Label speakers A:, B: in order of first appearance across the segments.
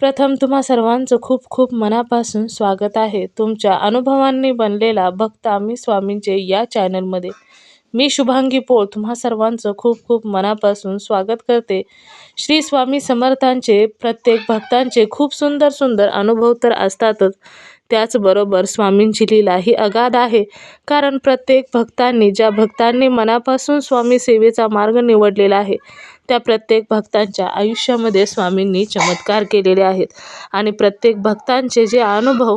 A: प्रथम तुम्हा सर्वांचं खूप खूप मनापासून स्वागत आहे. तुमच्या अनुभवांनी बनलेला भक्त आम्ही स्वामींचे या चॅनलमध्ये. मी शुभांगी पोळ तुम्हा सर्वांचं खूप खूप मनापासून स्वागत करते. श्री स्वामी समर्थांचे प्रत्येक भक्तांचे खूप सुंदर सुंदर अनुभव तर असतातच. त्याचबरोबर स्वामींची लीला ही अगाध आहे. कारण प्रत्येक भक्तांनी ज्या भक्तांनी मनापासून स्वामी सेवेचा मार्ग निवडलेला आहे त्या प्रत्येक भक्तांच्या आयुष्यामध्ये स्वामींनी चमत्कार केलेले आहेत. आणि प्रत्येक भक्तांचे जे अनुभव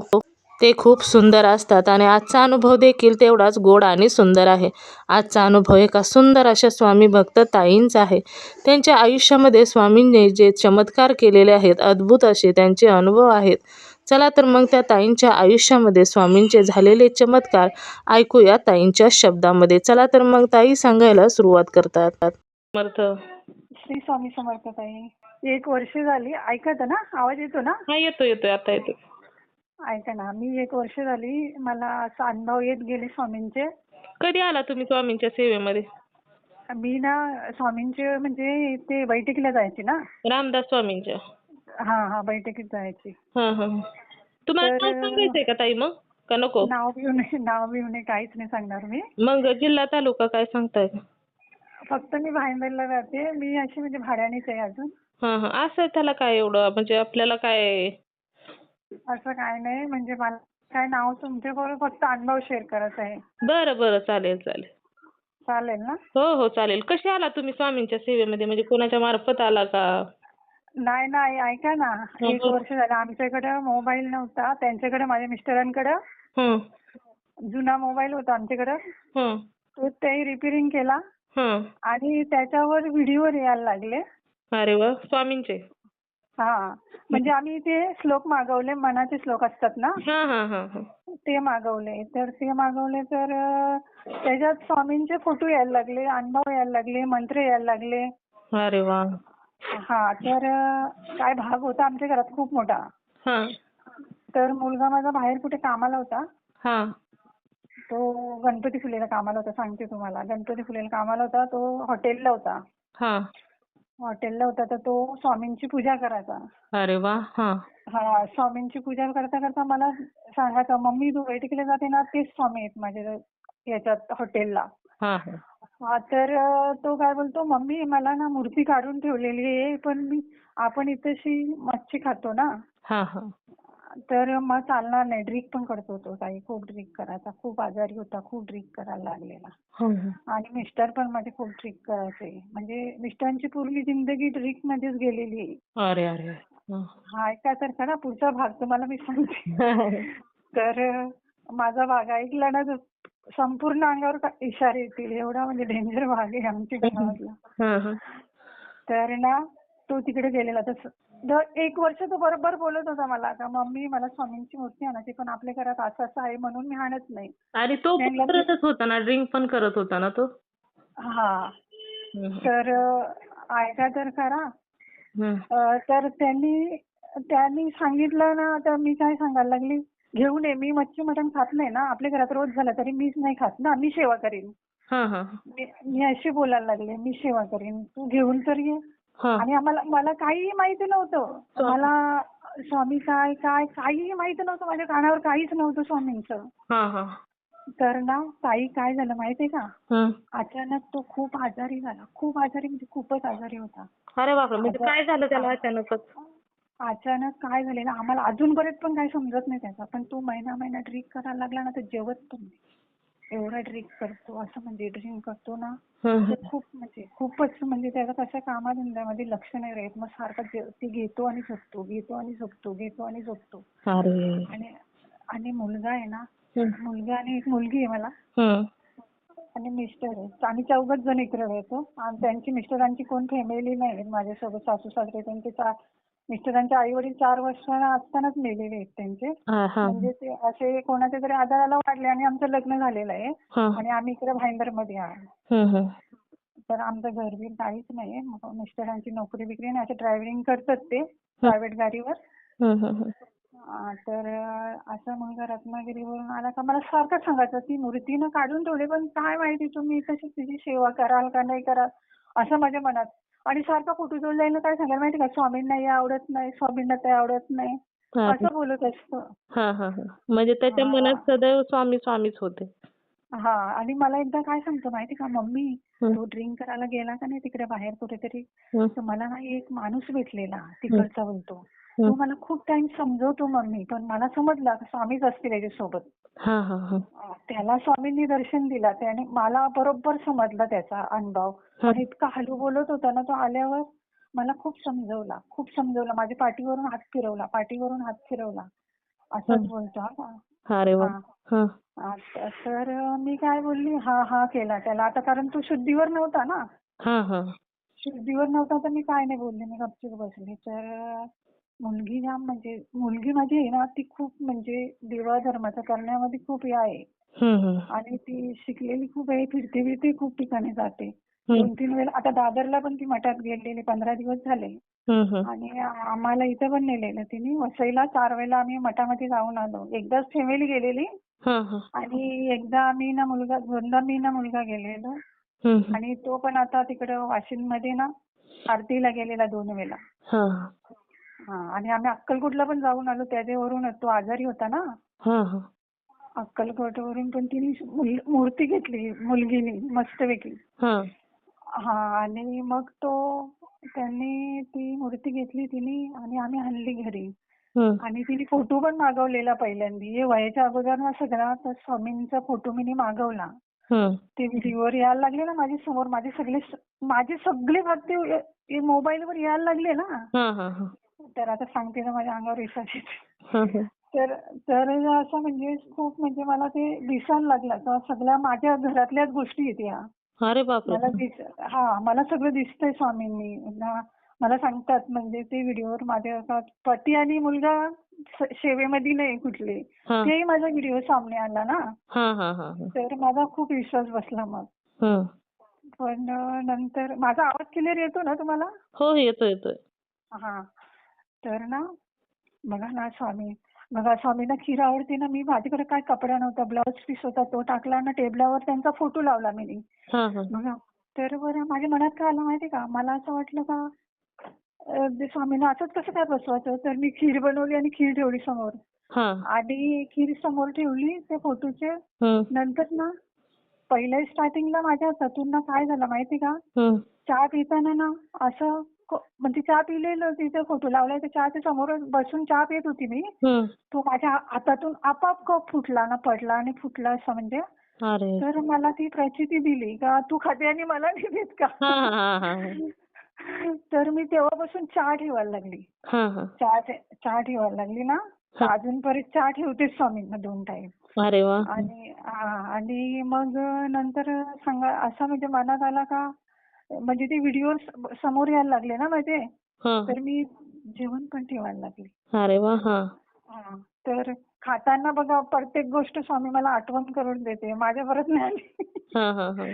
A: ते खूप सुंदर असतात. आणि आजचा अनुभव देखील तेवढाच गोड आणि सुंदर आहे. आजचा अनुभव एका सुंदर अशा स्वामी भक्त ताईंचा आहे. त्यांच्या आयुष्यामध्ये स्वामींनी जे चमत्कार केलेले आहेत अद्भुत असे त्यांचे अनुभव आहेत. चला तर मग त्या ताईंच्या आयुष्यामध्ये स्वामींचे झालेले चमत्कार ऐकूया ताईंच्या शब्दामध्ये. चला तर मग ताई सांगायला सुरुवात करतात. समर्थ.
B: श्री स्वामी समर्थ ताई. एक वर्ष झाली. ऐकत ना? आवाज येतो ना?
A: हा येतो येतोय. आता येतो
B: ऐका ना. मी एक वर्ष झाली. मला असं अनुभव येत गेले स्वामींचे.
A: कधी आला तुम्ही स्वामींच्या सेवेमध्ये?
B: मी ना स्वामींचे म्हणजे ते बैठकीला जायची ना.
A: रामदास स्वामींच्या.
B: हा हा बैठकीत जायची.
A: हा हा तुम्हाला नाव सांगायचंय का ताई मग? का नको?
B: नाव बिव नाही नाव बिव नाही काहीच नाही सांगणार मी.
A: मग जिल्हा तालुका काय सांगताय? का
B: फक्त मी भाईंदरला राहते मी अशी म्हणजे भाड्यानेच आहे अजून.
A: हा हा. असं त्याला काय एवढं म्हणजे आपल्याला काय?
B: असं काय नाही. म्हणजे मला काय नाव तुमच्याबरोबर फक्त अनुभव शेअर करायचा आहे.
A: बरं बरं. चालेल चालेल.
B: चालेल ना?
A: हो हो. चालेल. कसे आला तुम्ही स्वामींच्या सेवेमध्ये? म्हणजे कोणाच्या मार्फत आला का?
B: नाही नाही ऐका ना. एक. वर्ष झालं आमच्याकडे मोबाईल नव्हता. त्यांच्याकडे माझ्या मिस्टरांकडे जुना मोबाईल होता आमच्याकडे. तो ते रिपेअरिंग केला. आणि त्याच्यावर व्हिडिओ यायला लागले.
A: अरे वा स्वामींचे.
B: हा. म्हणजे आम्ही ते श्लोक मागवले मनाचे श्लोक असतात ना?
A: हा हा हा हा.
B: ते मागवले. तर ते मागवले तर त्याच्यात स्वामींचे फोटो यायला लागले अनुभव यायला लागले मंत्र यायला लागले.
A: अरे वा.
B: हा तर काय भाग होता आमच्या घरात? खूप मोठा.
A: हा.
B: तर मुलगा माझा बाहेर कुठे कामाला होता.
A: हा.
B: तो गणपती फुलेला कामाला होता सांगते तुम्हाला. गणपती फुलेला कामाला होता तो हॉटेलला होता.
A: हा.
B: हॉटेलला होता तर तो स्वामींची पूजा करायचा.
A: अरे वा हा.
B: हा स्वामींची पूजा करता करता मला सांगायचा मम्मी तू बैठकीला जाते ना तेच स्वामी आहेत माझ्या याच्यात हॉटेलला.
A: हा हा
B: हा. तर तो काय बोलतो मम्मी मला ना मूर्ती काढून ठेवलेली आहे पण मी आपण इथेशी मच्छी खातो ना.
A: हा हा.
B: तर मग चालणार नाही ड्रिंक पण करतो तो काही खूप ड्रिंक करायचा खूप आजारी होता खूप ड्रिंक करायला लागलेला.
A: हा हा.
B: आणि मिस्टर पण माझे खूप ड्रिंक करायचे म्हणजे मिस्टरांची पूर्ण जिंदगी ड्रिंक मध्येच गेलेली आहे.
A: अरे अरे हा.
B: ऐका तर खरा पुढचा भाग तुम्हाला मी सांगते. तर माझा भाग ऐकला ना संपूर्ण अंगावर इशारे येतील? एवढा म्हणजे डेंजर भाग आहे आमच्या
A: हा हा.
B: तर ना तो तिकडे गेलेला. तस दर एक वर्ष तो बरोबर बोलत होता मला. का मम्मी मला स्वामींची मूर्ती आणायची पण आपल्या घरात असं असं आहे म्हणून मी आणत नाही.
A: आणि तो करतच होता ना? ड्रिंक पण करत होता ना तो?
B: हा. तर ऐका तर खरा. तर त्यांनी त्यांनी सांगितलं ना तर मी काय सांगायला लागली? घेऊन ये मी मच्छी मटण खात नाही ना. आपल्या घरात रोज झाला तरी मीच नाही खात ना. मी सेवा करीन.
A: हा हा
B: मी मी अशी बोलायला लागले. मी सेवा करीन. तू घेऊन तर ये.
A: हा.
B: आणि आम्हाला मला काहीही माहिती नव्हतं. मला स्वामी काय काय काहीही माहिती नव्हतं. माझ्या कानावर काहीच नव्हतं स्वामींचं.
A: हा हा.
B: तर ना ताई काय झालं माहितीये का. अचानक तो खूप आजारी झाला. खूप आजारी म्हणजे खूपच आजारी होता.
A: अरे बापरे. म्हणजे काय झालं त्याला अचानकच?
B: अचानक काय झालेलं आम्हाला अजूनपर्यंत पण काही समजत नाही त्याचा. पण तो महिना महिना ड्रिंक करायला लागला ना तर जेवत पण नाही. एवढा ड्रिंक करतो असं म्हणजे ड्रिंक करतो ना. तर खूप म्हणजे खूपच म्हणजे त्याचा कशा कामाधंद्यामध्ये लक्ष नाही राहत. मग सारखा जे- ते घेतो आणि झोपतो घेतो आणि झोपतो घेतो आणि झोपतो.
A: अरे.
B: आणि आणि मुलगा आहे ना
A: हम्म.
B: मुलगा आणि एक मुलगी आहे मला.
A: हम्म.
B: आणि मिस्टर आहे. आम्ही चौघच जण इकडे राहतो. आणि त्यांची मिस्टरांची कोण फॅमिली नाही आहे. माझ्यासोबत सासू सासरे त्यांचे चा- मिस्टरांचे आई वडील चार वर्षांना असतानाच मेलेले आहेत त्यांचे. म्हणजे ते असे कोणाच्या तरी आजाराला वाढले आणि आमचं लग्न झालेलं आहे. आणि आम्ही इकडे
A: भाईंदरमध्ये.
B: तर आमचं घरबीर काहीच नाही मग मिस्टरांची नोकरी बिकरी नाही असं ड्रायव्हिंग करतात ते प्रायव्हेट गाडीवर. तर असं मुलगा रत्नागिरीवरून आला का? मला सारखं सांगायचं ती मूर्तीनं काढून ठेवली पण काय माहिती तुम्ही तशी तिची सेवा कराल का नाही कराल? असं माझ्या मनात आणि सारखा फोटो जोडल्यानं काय सांगायला माहिती का? स्वामींना हे आवडत नाही स्वामींना ते आवडत नाही. असं बोलत असतं.
A: हा हा हा. म्हणजे त्याच्या. मनात सदैव स्वामी स्वामीच होते.
B: हा आणि मला एकदा काय सांगतो माहिती का? मम्मी. तो ड्रिंक करायला गेला का नाही तिकडे बाहेर कुठेतरी? तर मला ना एक माणूस भेटलेला तिकडचा बोलतो. तो मला खूप टाइम समजवतो मम्मी पण मला समजला का स्वामीच असतील याच्यासोबत.
A: हा
B: त्याला स्वामींनी दर्शन दिला त्याने मला बरोबर समजला त्याचा अनुभव. आणि इतका हलू बोलत होता ना तो आल्यावर मला खूप समजवला खूप समजवला. माझ्या पाठीवरून हात फिरवला पाठीवरून हात फिरवला. असंच. बोलतो तर मी काय बोलली हा हा केला त्याला. आता कारण तो शुद्धीवर नव्हता ना. शुद्धीवर नव्हता तर मी काय नाही बोलले मी गपचूप बसले. तर मुलगी जाम म्हणजे मुलगी माझी आहे ना ती खूप म्हणजे देवा धर्माचं करण्यामध्ये खूप हे आहे. आणि ती शिकलेली खूप आहे फिरते फिरते खूप ठिकाणी जाते. दोन तीन वेळेला आता दादरला पण ती मठात गेलेली पंधरा दिवस झाले. आणि आम्हाला इथं पण नेलेलं तिने. वसईला चार वेळेला आम्ही मठामध्ये जाऊन आलो. एकदाच फॅमिली गेलेली. आणि एकदा मी ना मुलगा दोनदा मी ना मुलगा गेलेलो. आणि तो पण आता तिकडं वाशिममध्ये ना आरतीला गेलेला दोन वेळेला. आणि आम्ही अक्कलकोटला पण जाऊन आलो. त्याच्यावरून तो आजारी होता ना?
A: हा हा.
B: अक्कलकोटवरून पण तिने मूर्ती घेतली मुलगीने मस्तपैकी.
A: हा.
B: हा आणि मग तो त्यांनी ती मूर्ती घेतली तिने आणि आम्ही आणली घरी. आणि तिने फोटो पण मागवलेला पहिल्यांदा. वयाच्या अगोदर ना सगळा स्वामींचा फोटो मी मागवला. ते व्हिडिओवर यायला लागले ना माझ्यासमोर. माझे सगळे माझे सगळे भक्ती मोबाईलवर यायला लागले ना? तर आता सांगते ना माझ्या अंगावर विश्वास येते. तर तर असं म्हणजे खूप म्हणजे मला ते दिसायला लागलं. सगळ्या माझ्या घरातल्याच गोष्टी आहेत या.
A: अरे
B: मला दिस हा मला सगळं दिसतंय स्वामींनी. मला सांगतात म्हणजे ते व्हिडिओवर माझ्या पती आणि मुलगा सेवेमध्ये नाही कुठले.
A: हा.
B: तेही माझा व्हिडिओ सामने आला ना. तर माझा खूप विश्वास बसला मग. पण नंतर माझा आवाज क्लिअर येतो ना तुम्हाला?
A: हो येतोय येतोय.
B: हा. तर ना बघा ना स्वामी. बघा स्वामींना खीर आवडते ना मी माझ्याकडे काय कपडा नव्हता ब्लाऊज पीस होता तो टाकला ना टेबलावर त्यांचा फोटो लावला मी
A: हा हा.
B: बघा. तर बरं माझ्या मनात काय आलं माहिती का? मला असं वाटलं का ते स्वामींना असंच कसं काय बसवायचं? तर मी खीर बनवली आणि खीर ठेवली समोर.
A: हा.
B: आणि खीर समोर ठेवली त्या फोटोचे. नंतर ना पहिल्या स्टार्टिंगला माझ्या हातातून ना काय झालं माहिती का. चहा पिताना ना असं म्हणजे चहा पिलेलं तिथे फोटो लावलाय तर चहाच्या समोर बसून चहा पित होती मी. तो माझ्या हातातून आपाप कप फुटला ना पडला आणि फुटला असं म्हणजे.
A: अरे.
B: तर मला ती प्रचिती दिली का तू खाते आणि मला नाही देत का? तर मी तेव्हापासून चहा ठेवायला लागली. चहा ठेवायला लागली ना अजून परत चहा ठेवतेच स्वामींना दोन टाइम आणि आणि मग नंतर सांगा असं म्हणजे मनात आला का म्हणजे ते व्हिडिओ समोर यायला लागले ना माझे तर मी जेवण पण ठेवायला लागले.
A: अरे वा हा.
B: तर खाताना बघा प्रत्येक गोष्ट स्वामी मला आठवण करून देते. माझ्या परत नाही आली.
A: हा हा हा.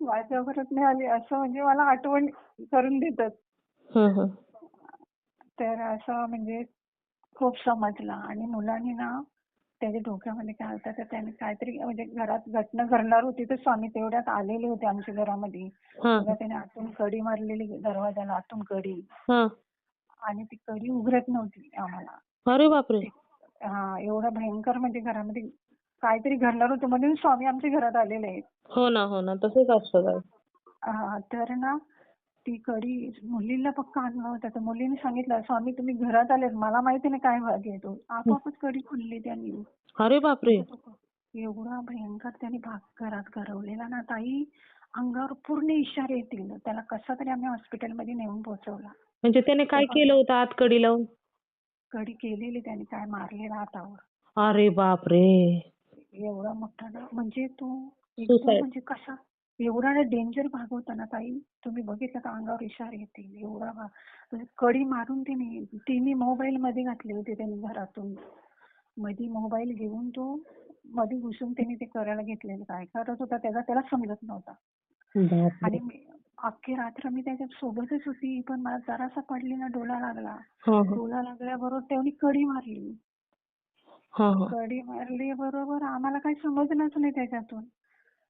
B: माझ्या परत नाही आली. असं म्हणजे मला आठवण करून देतात. तर असं म्हणजे खूप समजलं. आणि मुलांनी ना त्याच्या डोक्यामध्ये काय होतं तर त्याने काहीतरी म्हणजे घरात घटना घडणार होती तर स्वामी तेवढ्यात आलेले होते आमच्या घरामध्ये. तेव्हा त्याने आतून कडी मारलेली दरवाजाला आतून कडी.
A: हा.
B: आणि ती कडी उघडत नव्हती आम्हाला.
A: अरे बापरे.
B: हा एवढं भयंकर म्हणजे घरामध्ये काहीतरी घडणार होतं म्हणून स्वामी आमच्या घरात आलेले आहेत.
A: हो ना हो ना तसंच असतं
B: हा, तर ना ती कडी मुलीला पक्का होता. तर मुलीने सांगितलं स्वामी तुम्ही घरात आलेत. मला माहिती नाही काय भाग येतो आपोआपच कडी खुलली त्यांनी.
A: अरे बापरे.
B: एवढा भयंकर त्यांनी भाग घरात घडवलेला ना ताई. अंगावर पूर्ण इशारे येतील. त्याला कसा तरी आम्ही हॉस्पिटलमध्ये नेऊन पोहोचवला.
A: म्हणजे त्याने काय केलं होतं आत कडी लावून?
B: कडी केलेली त्याने काय मारलेला हातावर
A: अरे बापरे.
B: एवढा मोठा ना म्हणजे तो. म्हणजे कसा एवढा डेंजर भाग होता ना ताई तुम्ही बघितलं का? अंगावर इशारे येतील. एवढा भाग म्हणजे कडी मारून तिने तिने मोबाईल मध्ये घातले होते त्यांनी घरातून. मध्ये मोबाईल घेऊन तो मध्ये घुसून त्यांनी ते करायला घेतलेलं. काय करत होता त्याचा त्याला समजत नव्हता. आणि अख्खी रात्र मी त्याच्या सोबतच होती. पण मला जरासा पडली ना डोला लागला.
A: हा हा.
B: डोला लागल्याबरोबर त्यांनी कडी मारली.
A: हा.
B: कडी मारली बरोबर आम्हाला काही समजलंच नाही त्याच्यातून.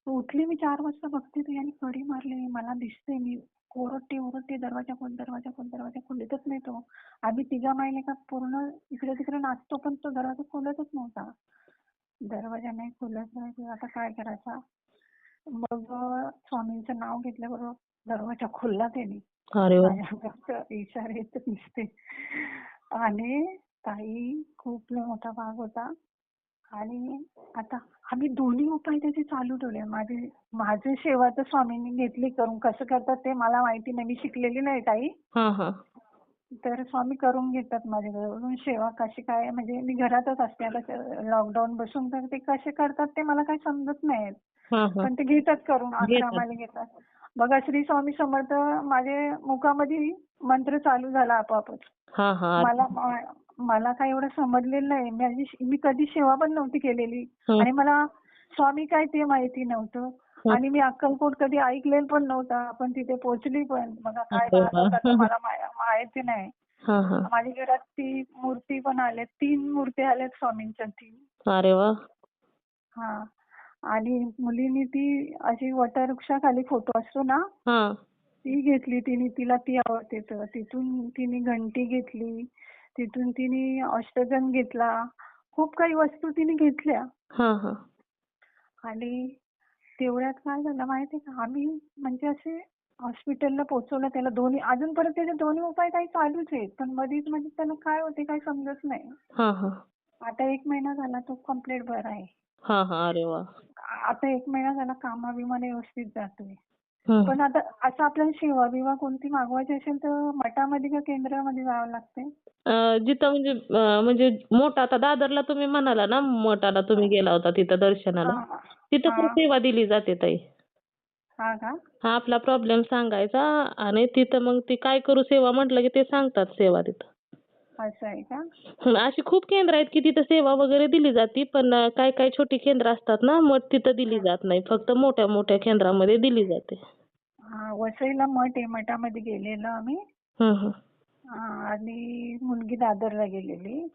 B: उठली मी चार वाजता बघते तर यांनी कडी मारली मला दिसते मी. ओरडते ओरडते दरवाजा खोल दरवाजा खोल दरवाजा खोलतच नाही तो. आम्ही तिघा माहिले का पूर्ण इकडे तिकडे नाचतो पण तो दरवाजा खोलतच नव्हता. दरवाजा नाही खोलत नाही. आता काय करायचा? मग स्वामींचं नाव घेतल्याबरोबर दरवाजा खोलला त्याने. इशारे येत नुसते आणि ताई खूप मोठा भाग होता. आणि आता आम्ही दोन्ही उपाय त्याचे चालू ठेवले. माझे माझे सेवा तर स्वामींनी घेतली करून. कसं करतात ते मला माहिती नाही. मी शिकलेली नाही ताई.
A: हा हा.
B: तर स्वामी करून घेतात माझ्याकडून सेवा कशी काय? म्हणजे मी घरातच असते. आता लॉकडाऊन बसून तर ते कसे करतात ते मला काही समजत नाही पण ते घेतात करून. आश्रमाला घेतात. बघा श्री स्वामी समर्थ माझे मुखामध्ये मंत्र चालू झाला आपोआपच. मला मला काही एवढं समजलेलं नाही. मी कधी सेवा पण नव्हती केलेली. आणि मला स्वामी काय ते माहिती नव्हतं. आणि मी अक्कलकोट कधी ऐकलेलं पण नव्हतं. आपण तिथे पोहोचली पण. बघा काय मला माहिती नाही. माझ्या घरात ती मूर्ती पण आल्या तीन मूर्ती आल्यात स्वामींच्या तीन
A: अरे वा.
B: हा. आणि मुलीनी ती अशी वटवृक्षाखाली फोटो असतो ना? ती घेतली तिने. तिला ती आवडते तर. तिथून तिने घंटी घेतली. तिथून तिने अष्टगन घेतला. खूप काही वस्तू तिने घेतल्या. आणि तेवढ्यात काय झालं माहितीये का? आम्ही म्हणजे असे हॉस्पिटलला पोहोचवलं त्याला दोन्ही अजून परत त्याचे दोन्ही उपाय काही चालूच आहेत. पण मधीच म्हणजे त्याला काय होते काही समजत नाही. आता एक महिना झाला तो कंप्लीट बरा आहे. आता एक महिना झाला कामाबिमाने व्यवस्थित जातोय. पण आता असं आपल्याला सेवा बिवा कोणती मागवायची असेल तर मठामध्ये का केंद्रामध्ये जावं लागते?
A: जिथं म्हणजे म्हणजे मोठा आता दादरला तुम्ही म्हणाला ना मठाला तुम्ही गेला होता तिथं दर्शनाला. तिथं पण. सेवा दिली जाते ताई.
B: हा का?
A: हा आपला प्रॉब्लेम सांगायचा आणि तिथं मग ती काय करू सेवा म्हटलं की ते सांगतात सेवा तिथं.
B: असं आहे का?
A: अशी खूप केंद्र आहेत की तिथं सेवा वगैरे दिली जाते पण काय काय छोटी केंद्र असतात ना मग तिथं दिली जात नाही. फक्त मोठ्या मोठ्या केंद्रामध्ये दिली जाते.
B: वसईला मठ आहे मठामध्ये गेलेलो आम्ही. आणि मुलगी दादरला गेलेली.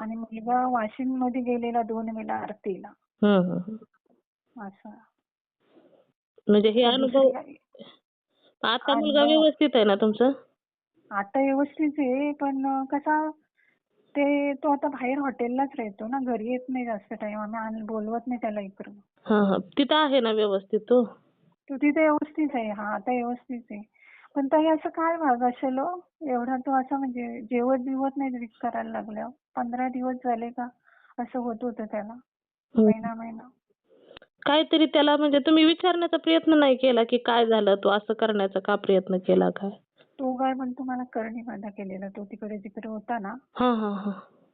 B: आणि मुलगा वाशिममध्ये गेलेला दोन वेळा आरतीला. असं.
A: म्हणजे हे अनुभव आता मुलगा व्यवस्थित आहे ना तुमचा?
B: आता व्यवस्थित आहे पण कसा ते तो आता बाहेर हॉटेललाच राहतो ना घरी येत नाही जास्त टाइम आम्ही आण- बोलवत नाही त्याला इकडं
A: हा. तिथं आहे ना व्यवस्थित तो?
B: तो तिथे व्यवस्थित आहे. हा आता व्यवस्थित आहे. पण ताई असं काय भाग असेल हो? एवढा तो असा म्हणजे जेवत बिवत नाही तरी करायला लागल्या. पंधरा दिवस झाले का? असं होत होतं त्याला. महिना महिना.
A: काहीतरी त्याला म्हणजे तुम्ही विचारण्याचा प्रयत्न नाही केला की काय झालं? तू असं करण्याचा का प्रयत्न केला काय?
B: तो काय म्हणतो? मला करणी बांधा केलेला. तो तिकडे जिकडे होता ना.
A: हा हा हा.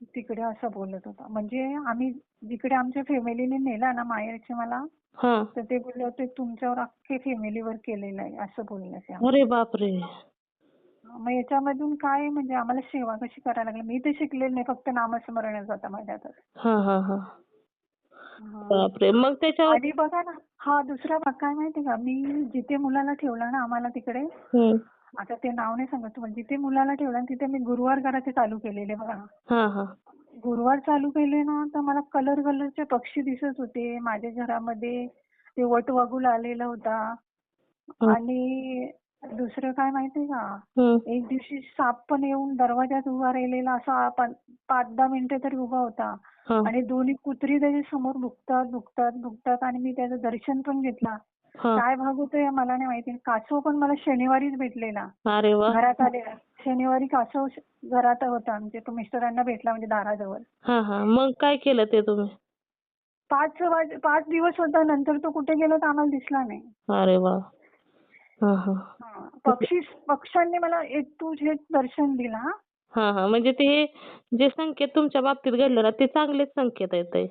B: तिकडे असं बोलत होता. म्हणजे आम्ही जिकडे आमच्या फॅमिलीने नेला ना माहेरचे मला
A: हा.
B: तर ते बोलले होते तुमच्यावर अख्खे फॅमिलीवर केलेलं आहे असं बोलले ते
A: अरे बापरे.
B: मग याच्यामधून काय म्हणजे आम्हाला सेवा कशी करायला लागली? मी ते शिकलेले नाही फक्त नामस्मरणच होता माझ्या तर.
A: हा हा हा.
B: हा.
A: बापरे. मग त्याच्यावर
B: आणि बघा ना हा दुसरा भाग काय माहिती का? मी जिथे मुलाला ठेवला ना आम्हाला तिकडे
A: हं.
B: आता ते नाव नाही सांगत तुम्हाला जिथे मुलाला ठेवला ना तिथे मी गुरुवार करायचे चालू केलेले बघा
A: हा हा
B: गुरुवार चालू केले ना तर मला कलर कलरचे पक्षी दिसत होते माझ्या घरामध्ये ते वटवाघूळ आलेला होता. आणि दुसरं काय माहितीये का. एक दिवशी साप पण येऊन दरवाजात उभा राहिलेला असा पाच दहा मिनिटं तरी उभा होता. आणि दोन्ही कुत्री त्याच्यासमोर भुकतात भुकतात भुकतात आणि मी त्याचं दर्शन पण घेतला. काय भाग होतोय मला नाही माहिती. कासव पण मला शनिवारीच भेटलेला
A: अरे वा.
B: घरात आलेला शनिवारी कासव घरात होता. म्हणजे तो मिस्टरांना भेटला म्हणजे दाराजवळ.
A: हा हा. मग काय केलं ते तुम्ही?
B: पाच वाज पाच दिवस होता. नंतर तो कुठे गेला तर आम्हाला दिसला नाही.
A: अरे वा. हा हा.
B: हा. पक्षी पक्ष्यांनी मला एक टू झेड दर्शन दिला. हा.
A: हा. म्हणजे ते जे संकेत तुमच्या बाबतीत घडले ना ते चांगलेच संकेत आहेत.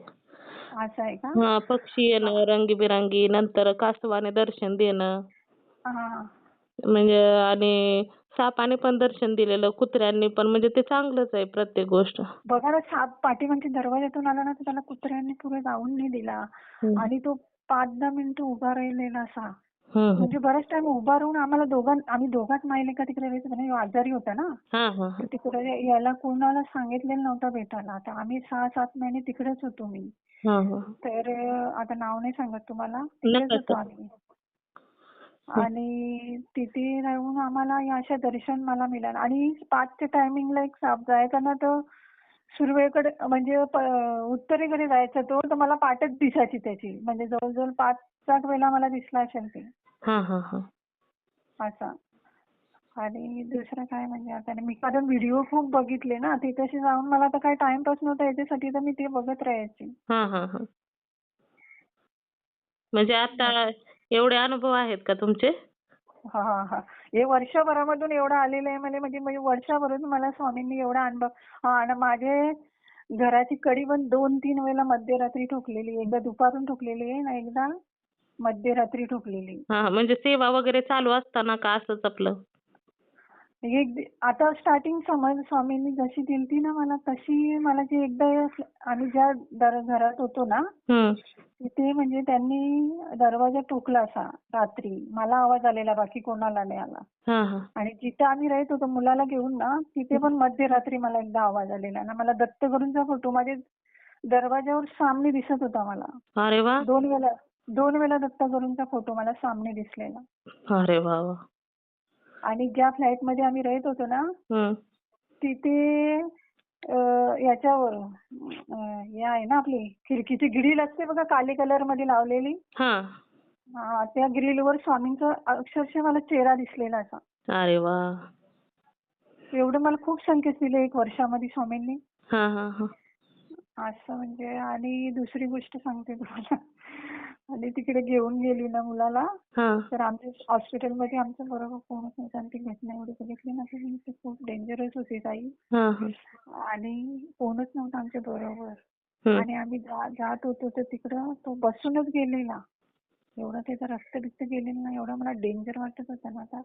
B: असं आहे का?
A: हा पक्षी येणं रंगीबिरंगी नंतर कासवाने दर्शन देणं.
B: हा.
A: म्हणजे आणि सापाने पण दर्शन दिलेलं कुत्र्यांनी पण म्हणजे ते चांगलंच आहे प्रत्येक गोष्ट.
B: बघा ना साप पाठीमागच्या दरवाज्यातून आला ना तर त्याला कुत्र्यांनी पुढे जाऊन नाही दिला.
A: हम्म.
B: आणि तो पाच दहा मिनिटं उभा राहिलेला असा.
A: हम्म, हम्म.
B: म्हणजे बराच टाइम उभा राहून आम्हाला दोघां आम्ही दोघात माहिले का तिकडे ह्यो आजारी होता ना?
A: हा हा.
B: तर तिकडे याला कोणाला सांगितलेलं नव्हतं भेटायला. तर आम्ही सहा सात महिने तिकडेच होतो मी. तर आता नाव नाही सांगत तुम्हाला. तिकडेच होतो. आम्ही. आणि तिथे राहून आम्हाला या अशा दर्शन मला मिळालं. आणि पाचच्या टायमिंगला एक साप जायचा ना तर सुरवेकडे म्हणजे उत्तरेकडे जायचा तो तर मला पाठच दिसायची त्याची. म्हणजे जवळजवळ पाच सात वेळेला मला दिसला असेल ते.
A: हा हा हा.
B: असा. आणि दुसरं काय म्हणजे आता मी कारण व्हिडिओ खूप बघितले ना तिथे जाऊन मला तर काही टाइमपास नव्हता याच्यासाठी तर मी ते बघत राहायचे.
A: हा हा हा. म्हणजे आता एवढे अनुभव आहेत का तुमचे?
B: हा हा हा. वर्षभरामधून एवढं आलेलं आहे म्हणजे म्हणजे म्हणजे वर्षभरातून मला स्वामींनी एवढा अनुभव हा आणि माझे घराची कडी पण दोन तीन वेळेला मध्यरात्री ठोकलेली एकदा दुपारून ठोकलेली आहे आणि एकदा मध्यरात्री ठोकलेली
A: म्हणजे सेवा वगैरे चालू असताना का असंच आपलं
B: दि- आता स्टार्टिंग समज स्वामींनी जशी दिलती ना मला तशी मला जी एकदा आम्ही ज्या घरात होतो ना तिथे म्हणजे त्यांनी दरवाजा ठोकला असा रात्री. मला आवाज आलेला बाकी कोणाला नाही आला.
A: हा हा.
B: आणि जिथे आम्ही राहत होतो मुलाला घेऊन ना तिथे पण मध्यरात्री मला एकदा आवाज आलेला. ना मला दत्तगुरूंचा फोटो माझे दरवाजावर सामने दिसत होता मला. दोन वेळा दोन वेळा दत्तगुरूंचा फोटो मला सामने दिसलेला.
A: अरे वा.
B: आणि ज्या फ्लॅटमध्ये आम्ही राहत होतो ना तिथे याच्यावर हे आहे ना आपली खिडकीची ग्रिल असते बघा काले कलरमध्ये लावलेली. त्या ग्रिलवर स्वामींचा अक्षरशः मला चेहरा दिसलेला असा.
A: अरे वा.
B: एवढं मला खूप संकेत दिले एक वर्षामध्ये स्वामींनी.
A: हा हा हा.
B: असं म्हणजे आणि दुसरी गोष्ट सांगते तुम्हाला. आणि तिकडे घेऊन गेली ना मुलाला.
A: हा.
B: तर आमच्या हॉस्पिटलमध्ये आमच्या बरोबर कोणच नव्हतं आणि ती घटना एवढी बघितली ना तर मी ती खूप डेंजरस होती ताई.
A: हा हा.
B: आणि कोणच नव्हतं आमच्या बरोबर.
A: हम्म.
B: आणि आम्ही जा- जात होतो तर तिकडं तो बसूनच गेलेला एवढा त्याचा रक्त बिक्त गेलेला ना एवढा मला डेंजर वाटत होता ना आता.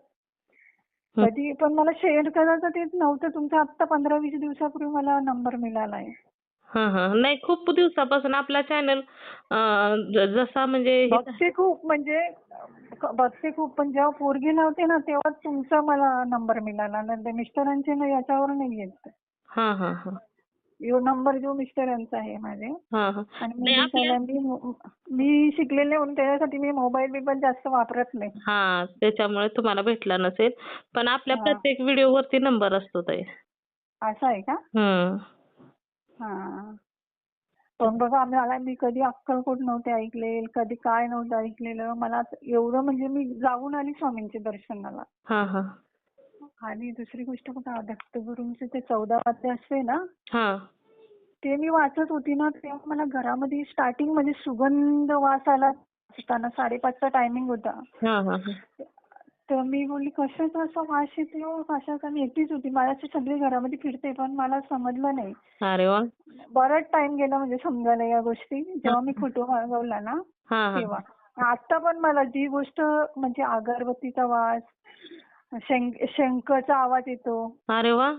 B: कधी पण मला शेअर करायचं तेच नव्हतं. तुमचा आत्ता पंधरा वीस दिवसापूर्वी मला नंबर मिळालाय.
A: हा हा. नाही खूप दिवसापासून आपला चॅनल जसा म्हणजे हे-
B: बघते खूप म्हणजे बघते खूप पण जेव्हा पोरगी नव्हते ना तेव्हा तुमचा मला नंबर मिळाला. नंतर मिस्टरांचे ना याच्यावर नाही येत.
A: हा हा हा.
B: यो नंबर जो मिस्टरांचा आहे माझे.
A: हा हा.
B: आणि
A: नाही आपल्या
B: मुलीचा मी मी शिकलेले म्हणून त्याच्यासाठी मी मोबाईल बिबाईल जास्त वापरत नाही.
A: हा त्याच्यामुळे तुम्हाला भेटला नसेल. पण आपल्या
B: हा.
A: प्रत्येक व्हिडिओ वरती नंबर असतो ताई.
B: असं आहे का?
A: हम्म.
B: हा. पण बघा मला मी कधी अक्कलकोट नव्हते ऐकले कधी काय नव्हतं ऐकलेलं. मला एवढं म्हणजे मी जाऊन आली स्वामींच्या दर्शनाला.
A: हा हा.
B: आणि दुसरी गोष्ट बघा दत्तगुरूंचे ते चौदा वाद्य असते ना
A: हा.
B: ते मी वाचत होती ना तेव्हा मला घरामध्ये स्टार्टिंग म्हणजे सुगंध वास आला असताना साडेपाचचा टायमिंग होता.
A: हा हा हा.
B: तर मी बोलली कशाचा असा वास येतो कशाचा? मी एकटीच होती. माझ्याशी सगळी घरामध्ये फिरते पण मला समजलं नाही.
A: अरे वा.
B: बराच टाइम गेला म्हणजे समजायला या गोष्टी. जेव्हा मी फोटो मागवला ना तेव्हा. आता पण मला जी गोष्ट म्हणजे अगरबत्तीचा वास शंख शंखचा आवाज येतो.
A: अरे वा.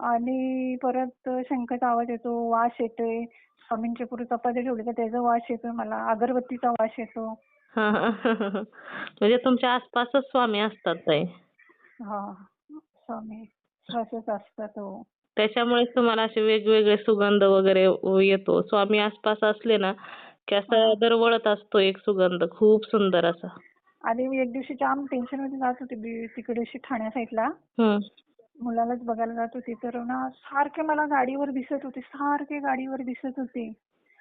B: आणि परत शंखाचा आवाज येतो वास येतोय. स्वामींचे पुढे चपाती ठेवली तर त्याचा वास येतोय मला. अगरबत्तीचा वास येतो.
A: हा म्हणजे तुमच्या आसपासच स्वामी असतात ताई.
B: हा स्वामी असतात हो.
A: त्याच्यामुळेच तुम्हाला असे वेगवेगळे सुगंध वगैरे येतो. स्वामी आसपास असले ना की असं दरवळत असतो एक सुगंध खूप सुंदर असा.
B: आणि मी एक दिवशी जाम टेन्शनमध्ये जात होते तिकडे ठाण्या साईडला. मुलालाच बघायला जात होती तर ना सारखे मला गाडीवर दिसत होते सारखे गाडीवर दिसत होते.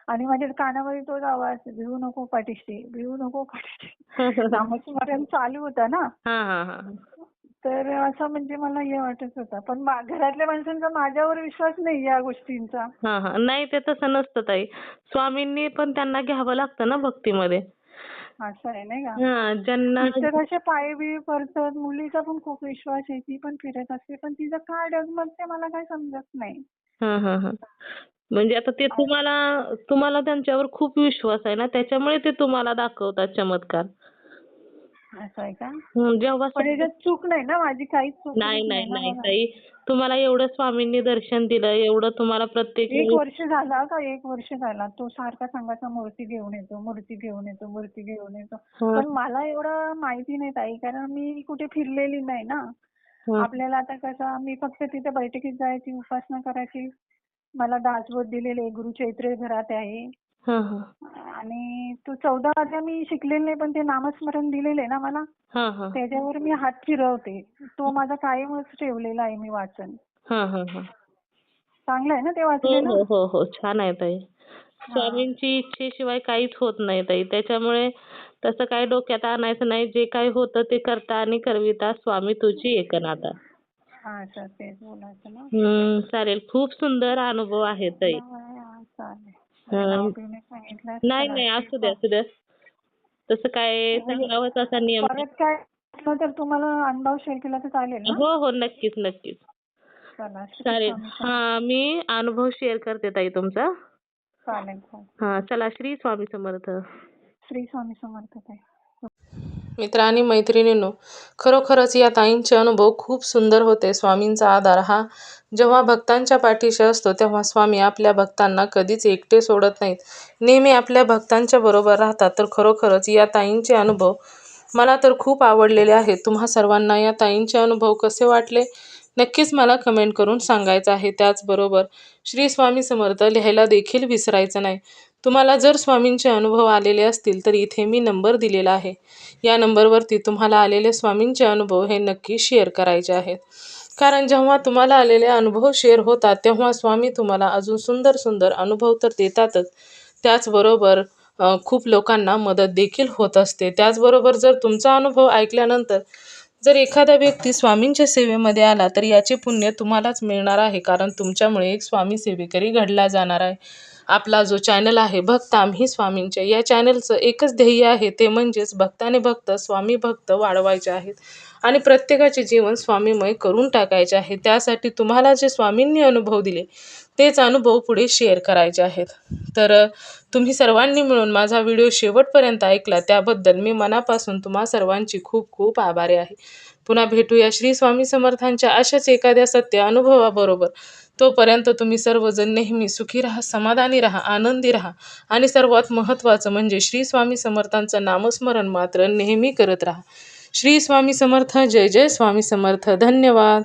B: आणि माझ्या कानामध्ये तोच आवाज भिवू नको पाठीशी भिवू नको पाठीशी. नामस्मरण चालू होता ना. तर असं म्हणजे मला हे वाटत होतं. पण घरातल्या माणसांचा माझ्यावर विश्वास नाही या गोष्टींचा.
A: नाही ते तसं नसतं ताई. स्वामींनी पण त्यांना घ्यावं लागतं ना भक्तीमध्ये.
B: असं आहे नाही का?
A: ज्यांना
B: असे पाय पडतात मुलीचा पण खूप विश्वास आहे ती पण फिरत असते पण तिचं काय डगमगते मला काय समजत नाही.
A: म्हणजे आता ते तुम्हाला तुम्हाला त्यांच्यावर खूप विश्वास आहे ना त्याच्यामुळे ते तुम्हाला दाखवतात चमत्कार.
B: असं आहे का?
A: जेव्हा
B: पण याच्यात चूक नाही ना माझी काहीच चूक
A: नाही नाही नाही. ताई. तुम्हाला एवढं स्वामींनी दर्शन दिलं एवढं तुम्हाला प्रत्येक
B: एक वर्ष झाला का एक वर्ष झाला. तो सारखा सांगायचा मूर्ती घेऊन येतो मूर्ती घेऊन येतो मूर्ती घेऊन येतो.
A: हं,
B: पण मला एवढं माहिती नाही ताई कारण मी कुठे फिरलेली नाही ना.
A: हं.
B: आपल्याला आता कसं मी फक्त तिथे बैठकीत जायची उपासना करायची. मला दासबोध दिलेले गुरु चैत्र घरात आहे.
A: हं, हं.
B: आणि तो चौदा अध्याय मी शिकलेले नाही पण ते नामस्मरण दिलेले ना मला.
A: हं, हं.
B: त्याच्यावर मी हात फिरवते. तो माझा कायमच ठेवलेला आहे मी वाचन.
A: हं, हं, हं.
B: चांगलं आहे ना ते
A: हो
B: वाचलेलं?
A: हो हो हो. छान आहे ताई. स्वामींची इच्छेशिवाय काहीच होत नाही ताई. त्याच्यामुळे तसं काही डोक्यात आणायचं नाही. जे काही होतं ते करता आणि करविता स्वामी तुझी एकनाथा.
B: हा सर तेच बोलायचं ना.
A: हम्म चालेल. खूप सुंदर अनुभव आहे ताई.
B: हा, चालेल. नाव तुम्ही सांगितलं
A: नाही नाही असू द्या असू द्या. तसं काय सांगावंच असा नियम नाही.
B: परत काय असलं तर तुम्हाला अनुभव शेअर केला तर चालेल ना?
A: हो हो नक्कीच नक्कीच.
B: चला श्री
A: चालेल.
B: स्वामी. समर्थ.
A: हा मी अनुभव शेअर करते ताई तुमचा.
B: चालेल चालेल.
A: हा चला श्री स्वामी समर्थ.
B: श्री स्वामी समर्थ ताई.
A: मित्र आणि मैत्रिणींनो खरोखरच या ताईंचे अनुभव खूप सुंदर होते. स्वामींचा आधार हा जेव्हा भक्तांच्या पाठीशी असतो तेव्हा स्वामी आपल्या भक्तांना कधीच एकटे सोडत नाहीत. नेहमी आपल्या भक्तांच्या बरोबर राहतात. तर खरोखरच या ताईंचे अनुभव मला तर खूप आवडलेले आहेत. तुम्हा सर्वांना या ताईंचे अनुभव कसे वाटले? नक्कीच मला कमेंट करून सांगायचं आहे. त्याचबरोबर श्री स्वामी समर्थ लिहायला देखील विसरायचं नाही. तुम्हाला जर स्वामींचे अनुभव आलेले असतील तर इथे मी नंबर दिलेला आहे. या नंबरवरती तुम्हाला आलेले स्वामींचे अनुभव हे नक्की शेअर करायचे आहेत. कारण जेव्हा तुम्हाला आलेले अनुभव शेअर होतात तेव्हा स्वामी तुम्हाला अजून सुंदर सुंदर अनुभव तर देतातच. त्याचबरोबर खूप लोकांना मदत देखील होत असते. त्याचबरोबर जर तुमचा अनुभव ऐकल्यानंतर जर एखादा व्यक्ती स्वामींच्या सेवेमध्ये आला तर याचे पुण्य तुम्हालाच मिळणार आहे. कारण तुमच्यामुळे एक स्वामी सेवेकरी घडला जाणार आहे. आपला जो चॅनल आहे भक्त आम्ही स्वामींचे. या चॅनलचं एकच ध्येय आहे ते म्हणजेच भक्ताने भक्त स्वामी भक्त वाढवायचे आहेत आणि प्रत्येकाचे जीवन स्वामीमय करून टाकायचे आहे. त्यासाठी तुम्हाला जे स्वामींनी अनुभव दिले तेच अनुभव पुढे शेअर करायचे आहेत. तर तुम्ही सर्वांनी मिळून माझा व्हिडिओ शेवटपर्यंत ऐकला त्याबद्दल मी मनापासून तुम्हा सर्वांची खूप खूप आभारी आहे. पुन्हा भेटूया श्री स्वामी समर्थांच्या अशाच एखाद्या सत्य अनुभवाबरोबर. तोपर्यंत तुम्ही सर्वजण नेहमी सुखी राहा समाधानी राहा आनंदी राहा. आणि सर्वात महत्त्वाचं म्हणजे श्री स्वामी समर्थांचं नामस्मरण मात्र नेहमी करत राहा. श्री स्वामी समर्थ जय जय स्वामी समर्थ. धन्यवाद.